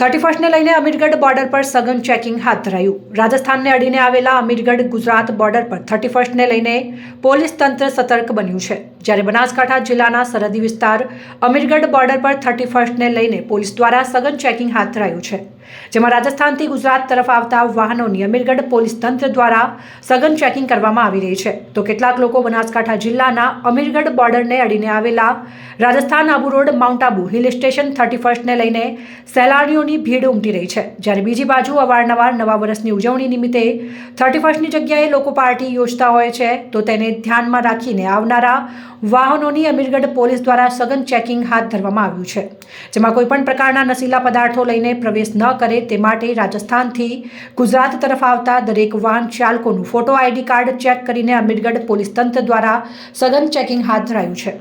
Thirty ફર્સ્ટને લઈને Amirgadh border પર સઘન ચેકિંગ હાથ ધરાયું. રાજસ્થાનને અડીને આવેલા અમીરગઢ ગુજરાત બોર્ડર પર થર્ટી ફર્સ્ટને લઈને પોલીસ તંત્ર સતર્ક બન્યું છે. જ્યારે બનાસકાંઠા જિલ્લાના સરહદી વિસ્તાર અમીરગઢ બોર્ડર પર થર્ટી ફર્સ્ટને લઈને પોલીસ દ્વારા સઘન ચેકિંગ હાથ ધરાયું છે, જેમાં રાજસ્થાનથી ગુજરાત તરફ આવતા વાહનોની અમીરગઢ પોલીસ તંત્ર દ્વારા સઘન ચેકિંગ કરવામાં આવી રહી છે. તો કેટલાક લોકો બનાસકાંઠા જિલ્લાના અમીરગઢ બોર્ડરને અડીને આવેલા Rajasthan Abu road, mount Abu hill station thirty ફર્સ્ટને લઈને સહેલાણીઓની ભીડ ઉમટી રહી છે. જ્યારે બીજી બાજુ અવારનવાર નવા વર્ષની ઉજવણી નિમિત્તે થર્ટી ફર્સ્ટની જગ્યાએ લોકો પાર્ટી યોજતા હોય છે, તો તેને ધ્યાનમાં રાખીને આવનારા વાહનોની અમીરગઢ પોલીસ દ્વારા સઘન ચેકિંગ હાથ ધરવામાં આવ્યું છે, જેમાં કોઈપણ પ્રકારના નશીલા પદાર્થો લઈને પ્રવેશ ન કરે તે માટે રાજસ્થાનથી ગુજરાત તરફ આવતા દરેક વાહન ચાલકોનું ફોટો આઈડી કાર્ડ ચેક કરીને અમીરગઢ પોલીસ તંત્ર દ્વારા સઘન ચેકિંગ હાથ ધરાયું છે.